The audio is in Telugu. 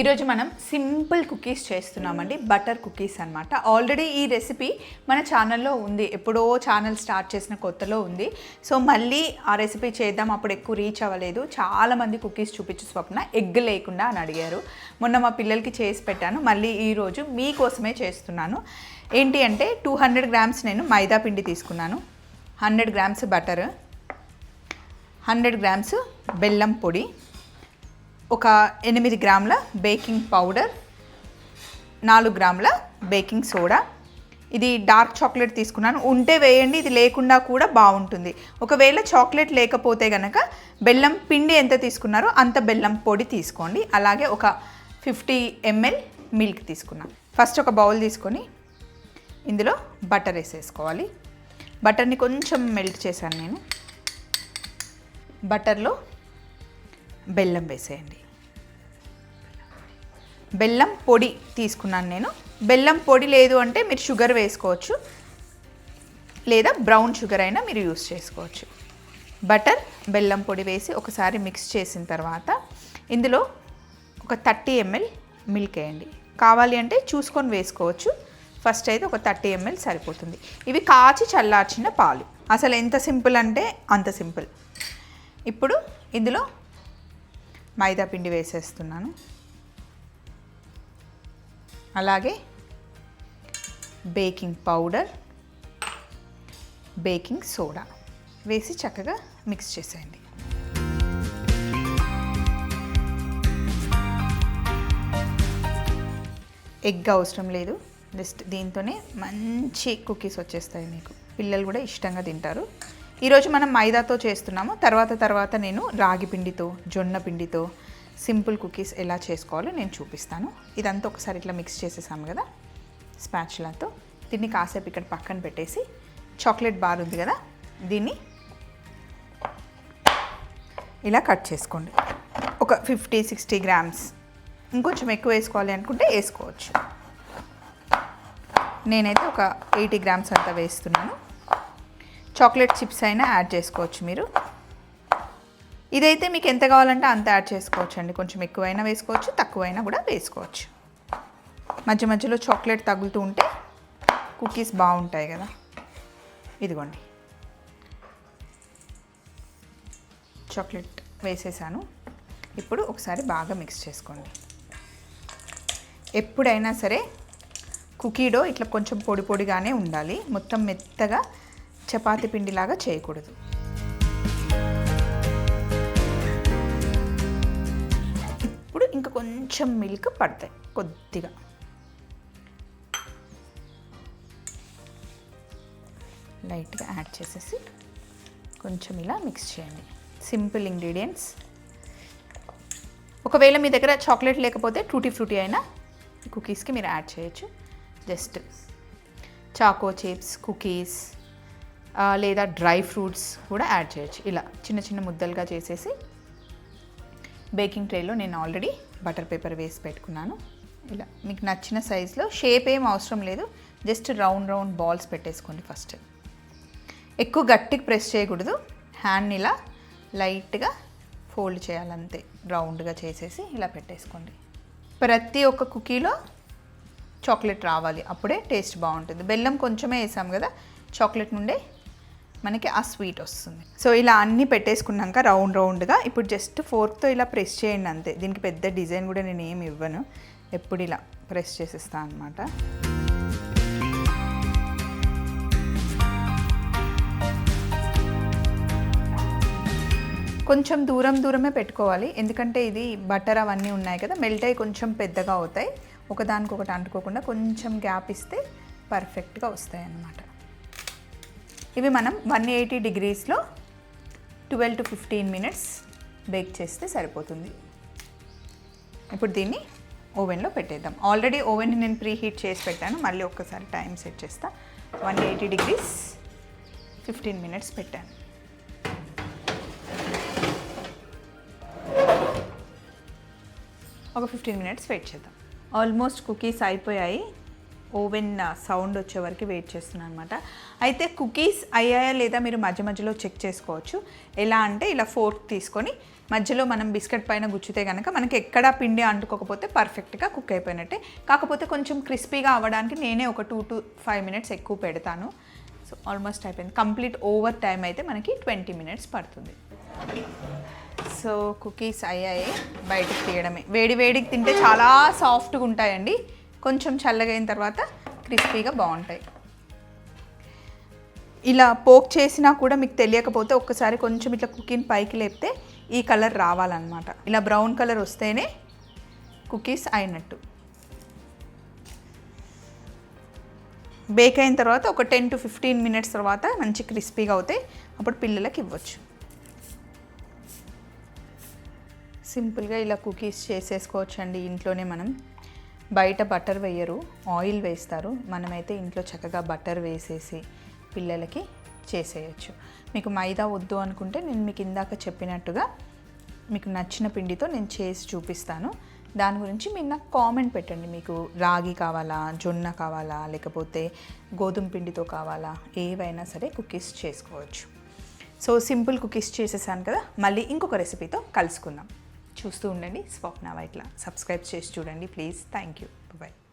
ఈరోజు మనం సింపుల్ కుకీస్ చేస్తున్నామండి బటర్ కుకీస్ అన్నమాట. ఆల్రెడీ ఈ రెసిపీ మన ఛానల్లో ఉంది ఎప్పుడో ఛానల్ స్టార్ట్ చేసిన కొత్తలో ఉంది. సో మళ్ళీ ఆ రెసిపీ చేద్దాం అప్పుడు ఎక్కువ రీచ్ అవ్వలేదు. చాలామంది కుకీస్ చూపించు స్వప్న ఎగ్ లేకుండా అని అడిగారు. మొన్న మా పిల్లలకి చేసి పెట్టాను మళ్ళీ ఈరోజు మీకోసమే చేస్తున్నాను. ఏంటి అంటే టూ హండ్రెడ్ గ్రామ్స్ నేను మైదా పిండి తీసుకున్నాను. Hundred grams butter hundred grams బెల్లం పొడి ఒక ఎనిమిది గ్రాముల బేకింగ్ పౌడర్ నాలుగు గ్రాముల బేకింగ్ సోడా. ఇది డార్క్ చాక్లెట్ తీసుకున్నాను. ఉంటే వేయండి ఇది లేకుండా కూడా బాగుంటుంది. ఒకవేళ చాక్లెట్ లేకపోతే కనుక బెల్లం పిండి ఎంత తీసుకున్నారో అంత బెల్లం పొడి తీసుకోండి. అలాగే ఒక ఫిఫ్టీ ఎంఎల్ మిల్క్ తీసుకున్నాను ఫస్ట్ ఒక బౌల్ తీసుకొని ఇందులో బటర్ వేసేసుకోవాలి. బటర్ని కొంచెం మెల్ట్ చేశాను నేను. బటర్లో బెల్లం వేసేయండి. బెల్లం పొడి తీసుకున్నాను నేను. బెల్లం పొడి లేదు అంటే మీరు షుగర్ వేసుకోవచ్చు. లేదా బ్రౌన్ షుగర్ అయినా మీరు యూస్ చేసుకోవచ్చు. బటర్ బెల్లం పొడి వేసి ఒకసారి మిక్స్ చేసిన తర్వాత ఇందులో ఒక థర్టీ ఎంఎల్ మిల్క్ వేయండి. కావాలి అంటే చూసుకొని వేసుకోవచ్చు. ఫస్ట్ అయితే ఒక థర్టీ ఎంఎల్ సరిపోతుంది. ఇవి కాచి చల్లార్చిన పాలు. అసలు ఎంత సింపుల్ అంటే అంత సింపుల్. ఇప్పుడు ఇందులో మైదా పిండి వేసేస్తున్నాను. అలాగే బేకింగ్ పౌడర్ బేకింగ్ సోడా వేసి చక్కగా మిక్స్ చేసేయండి. ఎగ్ అవసరం లేదు. జస్ట్ దీంతోనే మంచి కుకీస్ వచ్చేస్తాయి మీకు. పిల్లలు కూడా ఇష్టంగా తింటారు. ఈరోజు మనం మైదాతో చేస్తున్నాము. తర్వాత తర్వాత నేను రాగి పిండితో జొన్న పిండితో సింపుల్ కుకీస్ ఎలా చేసుకోవాలో నేను చూపిస్తాను. ఇదంతా ఒకసారి ఇట్లా మిక్స్ చేసేసాము కదా స్పాచ్లతో. దీన్ని కాసేపు ఇక్కడ పక్కన పెట్టేసి చాక్లెట్ బార్ ఉంది కదా దీన్ని ఇలా కట్ చేసుకోండి. ఒక ఫిఫ్టీ సిక్స్టీ గ్రామ్స్. ఇంకొంచెం ఎక్కువ వేసుకోవాలి అనుకుంటే వేసుకోవచ్చు. నేనైతే ఒక ఎయిటీ గ్రామ్స్ అంతా వేస్తున్నాను. చాక్లెట్ చిప్స్ అయినా యాడ్ చేసుకోవచ్చు మీరు. ఇదైతే మీకు ఎంత కావాలంటే అంత యాడ్ చేసుకోవచ్చు అండి కొంచెం ఎక్కువైనా వేసుకోవచ్చు తక్కువైనా కూడా వేసుకోవచ్చు. మధ్య మధ్యలో చాక్లెట్ తగులుతూ ఉంటే కుకీస్ బాగుంటాయి కదా. ఇదిగోండి. చాక్లెట్ వేసేసాను. ఇప్పుడు ఒకసారి బాగా మిక్స్ చేసుకోండి. ఎప్పుడైనా సరే కుకీడో ఇట్లా కొంచెం పొడి పొడిగానే ఉండాలి. మొత్తం మెత్తగా చపాతి పిండిలాగా చేయకూడదు. ఇప్పుడు ఇంకా కొంచెం మిల్క్ పడతాయి కొద్దిగా. లైట్గా యాడ్ చేసేసి కొంచెం ఇలా మిక్స్ చేయండి. Simple ingredients. ఒకవేళ మీ దగ్గర చాక్లెట్ లేకపోతే టూటీ ఫ్రూటీ అయినా కుకీస్కి మీరు యాడ్ చేయొచ్చు. జస్ట్ చాకో చిప్స్ కుకీస్ లేదా డ్రై ఫ్రూట్స్ కూడా యాడ్ చేయొచ్చు. ఇలా చిన్న చిన్న ముద్దలుగా చేసేసి బేకింగ్ ట్రేలో నేను ఆల్రెడీ బటర్ పేపర్ వేసి పెట్టుకున్నాను. ఇలా మీకు నచ్చిన సైజులో షేప్ ఏం అవసరం లేదు. జస్ట్ రౌండ్ రౌండ్ బాల్స్ పెట్టేసుకోండి ఫస్ట్. ఎక్కువ గట్టిగా ప్రెస్ చేయకూడదు. హ్యాండ్ని ఇలా లైట్గా ఫోల్డ్ చేయాలంతే. రౌండ్గా చేసేసి ఇలా పెట్టేసుకోండి. ప్రతి ఒక్క కుకీలో చాక్లెట్ రావాలి. అప్పుడే టేస్ట్ బాగుంటుంది. బెల్లం కొంచెమే వేసాం కదా చాక్లెట్ నుండే మనకి ఆ స్వీట్ వస్తుంది. సో ఇలా అన్నీ పెట్టేసుకున్నాక రౌండ్ రౌండ్గా ఇప్పుడు జస్ట్ ఫోర్క్తో ఇలా ప్రెస్ చేయండి అంతే. దీనికి పెద్ద డిజైన్ కూడా నేను ఏమి ఇవ్వను. ఎప్పుడు ఇలా ప్రెస్ చేసేస్తాను అనమాట కొంచెం దూరం దూరమే పెట్టుకోవాలి. ఎందుకంటే ఇది బటర్ అవన్నీ ఉన్నాయి కదా మెల్ట్ అయ్యి కొంచెం పెద్దగా అవుతాయి. ఒకదానికొకటి అంటుకోకుండా కొంచెం గ్యాప్ ఇస్తే పర్ఫెక్ట్గా వస్తాయి అన్నమాట ఇవి మనం one eighty డిగ్రీస్లో twelve to fifteen minutes bake చేస్తే సరిపోతుంది. ఇప్పుడు దీన్ని ఓవెన్లో పెట్టేద్దాం. ఆల్రెడీ ఓవెన్ నేను ప్రీ హీట్ చేసి పెట్టాను. మళ్ళీ ఒక్కసారి టైం సెట్ చేస్తా. One eighty degrees fifteen minutes పెట్టాను. ఒక ఫిఫ్టీన్ మినిట్స్ వెయిట్ చేద్దాం. ఆల్మోస్ట్ కుకీస్ అయిపోయాయి. ఓవెన్ సౌండ్ వచ్చే వరకు వెయిట్ చేస్తున్నాను అనమాట అయితే కుకీస్ అయ్యాయా లేదా మీరు మధ్య మధ్యలో చెక్ చేసుకోవచ్చు. ఎలా అంటే ఇలా ఫోర్క్ తీసుకొని మధ్యలో మనం బిస్కెట్ పైన గుచ్చితే కనుక మనకి ఎక్కడ పిండి అంటుకోకపోతే పర్ఫెక్ట్గా కుక్ అయిపోయినట్టే. కాకపోతే కొంచెం క్రిస్పీగా అవ్వడానికి నేనే ఒక టూ టు ఫైవ్ మినిట్స్ ఎక్కువ పెడతాను. సో ఆల్మోస్ట్ అయిపోయింది. కంప్లీట్ ఓవర్ టైం అయితే మనకి ట్వంటీ మినిట్స్ పడుతుంది. సో కుకీస్ అయ్యాయి. బయటకు తీయడమే. వేడి వేడికి తింటే చాలా సాఫ్ట్గా ఉంటాయండి. కొంచెం చల్లగా అయిన తర్వాత క్రిస్పీగా బాగుంటాయి. ఇలా పోక్ చేసినా కూడా మీకు తెలియకపోతే ఒక్కసారి కొంచెం ఇట్లా కుకీని పైకి లేపితే ఈ కలర్ రావాలన్నమాట. ఇలా బ్రౌన్ కలర్ వస్తేనే కుకీస్ అయినట్టు. బేక్ అయిన తర్వాత ఒక టెన్ టు ఫిఫ్టీన్ మినిట్స్ తర్వాత మంచి క్రిస్పీగా అవుతాయి అప్పుడు పిల్లలకి ఇవ్వచ్చు. సింపుల్గా ఇలా కుకీస్ చేసేసుకోవచ్చండి ఇంట్లోనే మనం. బయట బటర్ వేయరు ఆయిల్ వేస్తారు. మనమైతే ఇంట్లో చక్కగా బటర్ వేసేసి పిల్లలకి చేసేయచ్చు. మీకు మైదా వద్దు అనుకుంటే నేను మీకు ఇందాక చెప్పినట్టుగా మీకు నచ్చిన పిండితో నేను చేసి చూపిస్తాను. దాని గురించి మీరు నాకు కామెంట్ పెట్టండి. మీకు రాగి కావాలా జొన్న కావాలా లేకపోతే గోధుమ పిండితో కావాలా ఏవైనా సరే కుకీస్ చేసుకోవచ్చు. సో సింపుల్ కుకీస్ చేసేసాను కదా. మళ్ళీ ఇంకొక రెసిపీతో కలుసుకుందాం. చూస్తూ ఉండండి. స్వప్న వైట్ల సబ్స్క్రైబ్ చేసి చూడండి ప్లీజ్ థ్యాంక్ యూ బాయ్